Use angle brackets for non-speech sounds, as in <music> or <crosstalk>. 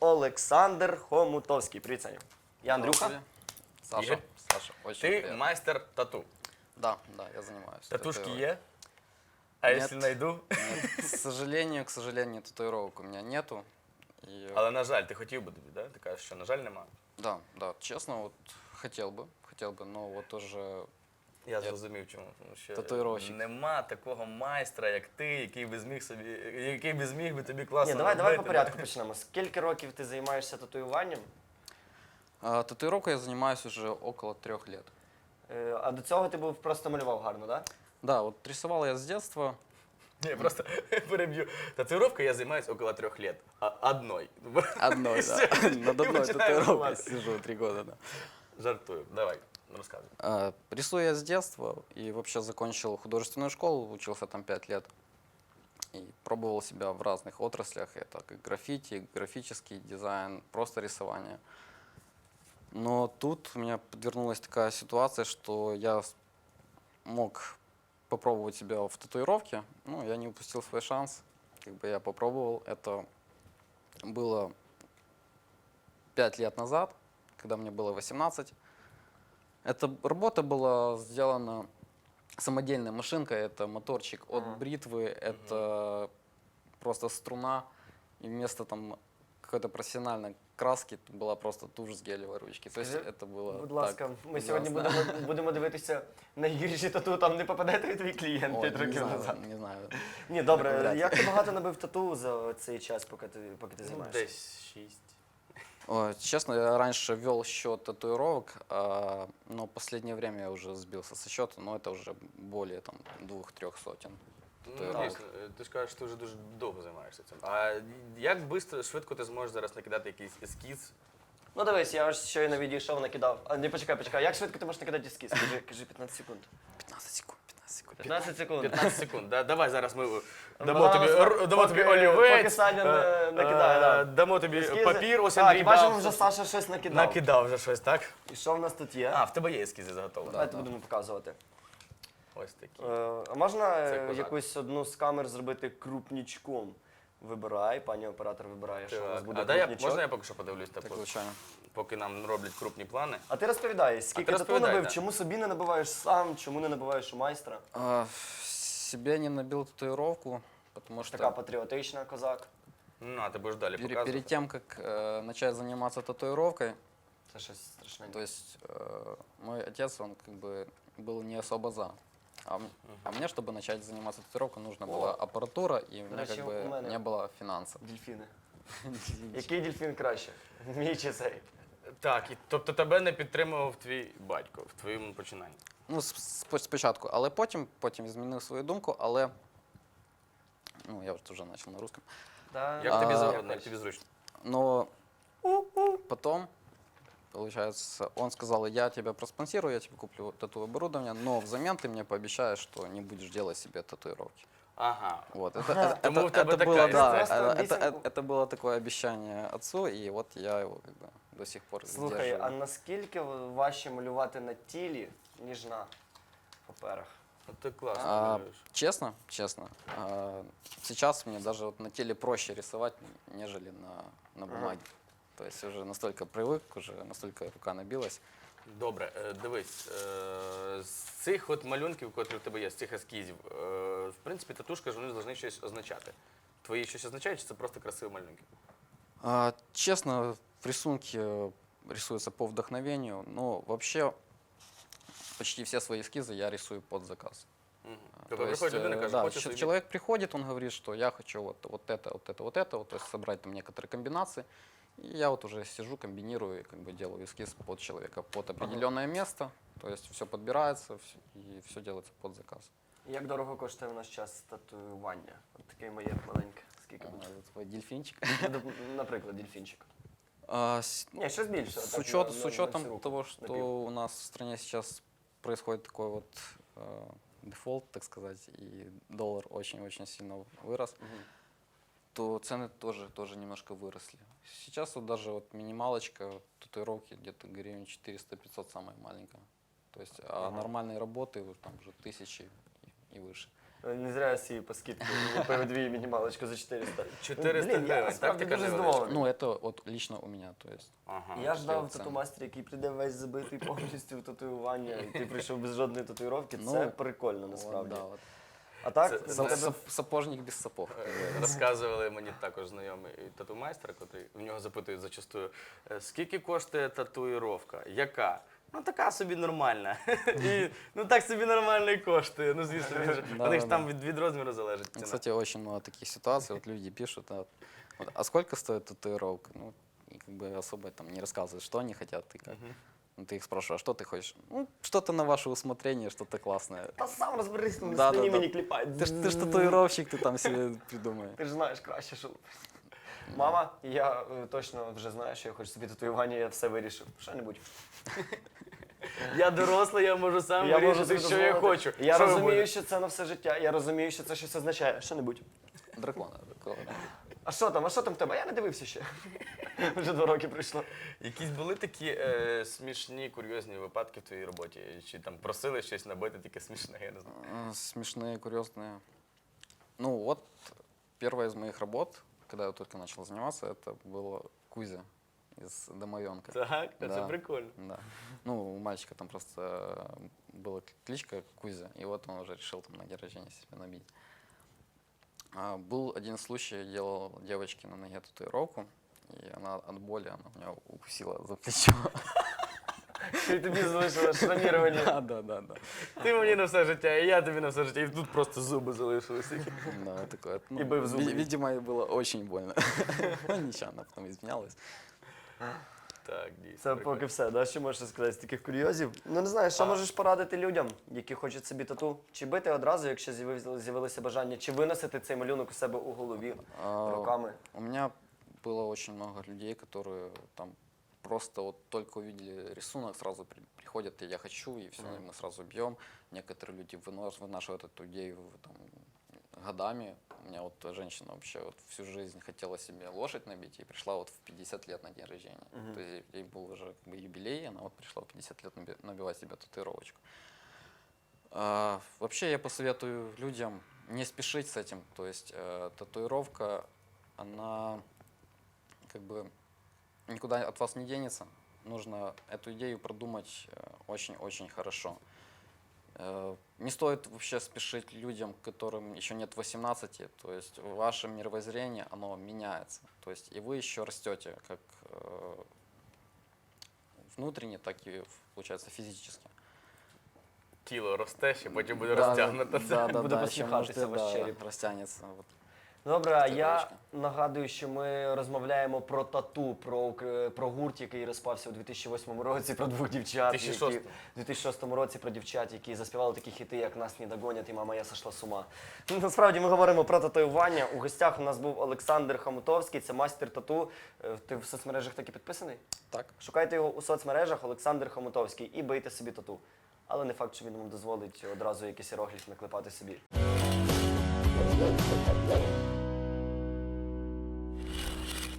Олександр Хомутовський. Привіт, Саня. Я Андрюха. Саша, Игорь? Саша, очень Ти приятно. майстер тату. Да, да, я занимаюсь. Татушки татуировкой. є? А Нет. якщо знайду? Нет, к сожалению, к сожалению, татуировок у меня нету. И, Але на жаль, ти хотів би тобі, да? Ти кажеш, що на жаль нема. Да, да, честно, вот хотел бы, хотел бы, но вот тоже Я зрозумів, чому. Тому що Татуїровщик. нема такого майстра, як ти, який би зміг собі, який би зміг би тобі класно. Ні, давай, давай по робити, порядку почнемо. Скільки років ти займаєшся татуюванням? а, татуировкой я занимаюсь уже около трех лет. Е, А до цього ти був просто малював гарно, так? Да, вот рисовал я с детства. Ні, просто <laughs> переб'ю. Татуїровкою я займаюся около трьох лет. А, одной. Одной, да. <laughs> Над одной начинаем татуировкой сижу три года, да. Жартую. Давай, розказуй. А, Рисую я с детства и вообще закончил художественную школу, учился там пять лет. И пробовал себя в разных отраслях. Это как граффити, графический дизайн, просто рисование. Но тут у меня подвернулась такая ситуация, что я мог попробовать себя в татуировке. Ну, я не упустил свой шанс. Как бы я попробовал. Это было пять лет назад, когда мне было 18. Эта работа была сделана самодельной машинкой. Это моторчик от Ага. бритвы, это просто струна. И вместо там какой-то профессиональной краски была просто тушь с гелевой ручки. То есть Скажи, это было Будь так ласка, ми сьогодні ужасно. будемо, будемо дивитися найгірші тату, там не попаде той твій клієнт Ой, 5 не років знаю, назад. не знаю. Ні, добре, Вряд ли. як ти багато набив тату за цей час, поки ти, поки ти Ну, займаєшся? десь шість. Ой, честно, я раньше вел счет татуировок, а, но последнее время я уже сбился со счета, но это уже более там двух-трех сотен. Ну, татуировок. дійсно, е, ти ж кажеш, ти вже дуже довго займаєшся цим. А як швидко, швидко ти зможеш зараз накидати якийсь ескіз? Ну дивись, я ось щойно відійшов, накидав. А, не почекай, почекай. Як швидко ти можеш накидати ескіз? Кажи, кажи 15 секунд. 15 секунд, 15 секунд. 15 секунд. 15 секунд. Да, давай зараз ми дамо тобі, р- дамо тобі поки- олівець. Саня не е, накидає, е, да. Дамо тобі Ескізи. папір, ось Так, Андрій бачимо, дав. вже Саша щось накидав. Накидав вже щось, так? І що в нас тут є? А, в тебе є ескізи заготовлені. Давайте будемо показувати. Ось такі. Е, а можна Це козак. якусь одну з камер зробити крупнічком? Вибирай, пані оператор вибирає, що у нас Так, буде А дай я, крупнічок. можна я поки що подивлюсь, Так, типу, звичайно. поки нам роблять крупні плани? А ти розповідай, скільки ти тату розповідай, набив, да. чому собі не набиваєш сам, чому не набиваєш у майстра? А, себе не набил татуировку, потому что Така патріотична козак. Ну, а ти будеш далі пере- показувати. перед тем, как э, начать заниматься татуировкой, Це щось страшне. то есть э, мой отец, он как бы был не особо за. А, м- а мне, чтобы начать заниматься татуировкой, нужна О. была аппаратура, и у меня Речи, как у бы мене. не было финансов. Дельфіни. <laughs> Який дельфін краще? <laughs> Мій чи цей? Так, і, тобто тебе не підтримував твій батько в твоєму починанні. Ну, с- спо- спочатку, але потім, потім змінив свою думку, але ну, я вже почав на русском. Да. Як тобі А, завгодно, як тобі зручно? Но потом, получается, он сказал, я тебя проспонсирую, я тебе куплю тату-оборудование, но взамен ты мне пообещаешь, что не будешь делать себе татуировки. Ага. Вот, это, Ага. это, Тому это, в тебе это така было, да, Просто это, это, обіцянку. это было такое обещание отцу, и вот я его как бы до сих пор Слухай, сдерживаю. а наскільки важче малювати на тілі, ніж на паперах? Ну, ти класно А, малюєш. честно, честно, а, сейчас мне даже вот на теле проще рисовать, нежели на, на Ага. бумаге. То есть уже настолько привык, уже настолько рука набилась. Добре, е, дивись, е, з цих от малюнків, котрі в тебе є, з цих ескізів, е, в принципі, татушка ж вони повинні щось означати. Твої щось означають, чи це просто красиві малюнки? А, честно, рисунки рисуются по вдохновению, но вообще почти все свои эскизы я рисую под заказ. Мгм. А, Тобто приходить людина і э, каже, да, хочу ч- собі. человек приходит, он говорит, что я хочу вот, вот это, вот это, вот это, вот, то есть собрать там некоторые комбинации. И я вот уже сижу, комбинирую и как бы делаю эскиз под человека, под определенное место. То есть все подбирается вс- и все делается под заказ. Як дорого коштує в наш час татуювання? От таке моє маленьке. Скільки А, буде? это твой дельфинчик. Ну, доп- Наприклад, дельфінчик. А, с- Ні, щось більше. С, так, учет, на- с на- на учетом всю руку, того, на что пів. у нас в стране сейчас происходит такой вот э, дефолт, так сказать, и доллар очень-очень сильно вырос, Мгм. то цены тоже, тоже немножко выросли. Сейчас вот даже вот минималочка татуировки где-то гривен 400-500 самая маленькая. То есть а Ага. нормальные работы вот там уже тысячи и, и выше. Не зря я сію по скидці. Купив <laughs> дві мінімалочку за 400. 400 Блін, я гривень, насправді так, така дуже невеличка? здивований. Ну, это вот лично у меня, то есть. Ага. Я ждав це- тату-мастер, який прийде весь забитий <laughs> повністю в татуювання, і ти прийшов без жодної татуїровки. Ну, Це прикольно Вот, насправді. да, вот. А так, Це- сап- Сапожник без сапог. Е. Розказували мені також знайомий тату-майстер, котрий в нього запитують зачастую, «Е, скільки коштує татуїровка? Яка? Ну така собі нормальна. <laughs> І, ну так собі нормально і коштує. Ну звісно, він же. Да, У них ж да, там да. від, від розміру залежить ціна. Кстати, очень много таких ситуаций. Вот люди пишут, а, вот, а сколько стоит татуировка? Ну, и как бы особо там не рассказывают, что они хотят и как. Ну, ты их спрашиваешь, а что ты хочешь? Ну, что-то на ваше усмотрение, что-то классное. та сам розберись, ну, не Да, спині да, да. мені кліпай. Ты, ж- ты ж татуировщик, ты там себе <laughs> придумай. Ти ж знаєш краще, що. Мама, я е, точно вже знаю, що я хочу собі татуювання, я все вирішив. Що-небудь. <laughs> Я дорослий, я можу сам Я можу вирішити, собі що я дозволити. хочу. Я Що ви розумію, будете? що це на все життя. Я розумію, що це щось означає. Що-небудь. Дракона. дракона. А що там? А що там в тебе? Я не дивився ще. <laughs> Вже два роки пройшло. Якісь були такі е, смішні, курйозні випадки в твоїй роботі? Чи там просили щось набити, таке смішне, я не знаю. Э, Смешные, курьезные. Ну, вот первая из моих работ, когда я только начал заниматься, это было Кузя из Домовенка. Так, це Да. прикольно. Да. Ну, у мальчика там просто э, была кличка Кузя, и вот он уже решил там на день рождения себе набить. А, был один случай, я делал девочке на ноге татуировку, и она от боли, она меня укусила за плечо. І тобі залишило шрамірування. Да, да, да, да. Ти мені на все життя, і я тобі на все життя, і тут просто зуби залишилися. Да, такое. ну, И бы в зубы. ви- Видимо, ей было очень больно. <laughs> Ну, ничего, она потом извинялась. Так, дійсно. Це прикольно. поки все. Да? Що можеш сказати з таких курйозів? Ну не знаю, що А. можеш порадити людям, які хочуть собі тату? Чи бити одразу, якщо з'явилося з'явилося бажання, чи виносити цей малюнок у себе у голові А, руками? У меня было очень много людей, которые там просто вот только увидели рисунок, сразу при- приходят, и я хочу, и все, Мгм. мы сразу бьем. Некоторые люди вынос- вынашивают эту идею там, годами. У меня вот женщина вообще вот всю жизнь хотела себе лошадь набить, и пришла вот в 50 лет на день рождения. Мгм. То есть ей был уже как бы юбилей, она вот пришла в 50 лет наби- набивать себе татуировочку. А, вообще я посоветую людям не спешить с этим. То есть э, татуировка, она как бы никуда от вас не денется. Нужно эту идею продумать э, очень-очень хорошо. Э, Не стоит вообще спешить людям, которым еще нет 18, то есть ваше мировоззрение, оно меняется. То есть и вы еще растете как э, внутренне, так и, получается, физически. Тіло росте, ще потім буде Да, розтягнуто. Да, да, Буде да, еще посміхатися может, ваш да, череп. растянется. Вот. Добре, а я Татуїровочка. нагадую, що ми розмовляємо про тату, про, укр- про гурт, який розпався у 2008 році, про двох дівчат, 2006. які у 2006 році про дівчат, які заспівали такі хіти, як нас не догонять, і мама я сошла з ума. Ну, Насправді ми говоримо про татуювання. У гостях у нас був Олександр Хамутовський, це майстер тату. Е, Ти в соцмережах таки підписаний? Так. Шукайте його у соцмережах Олександр Хомутовський і бийте собі тату. Але не факт, що він вам дозволить одразу якийсь іерогліф наклепати собі.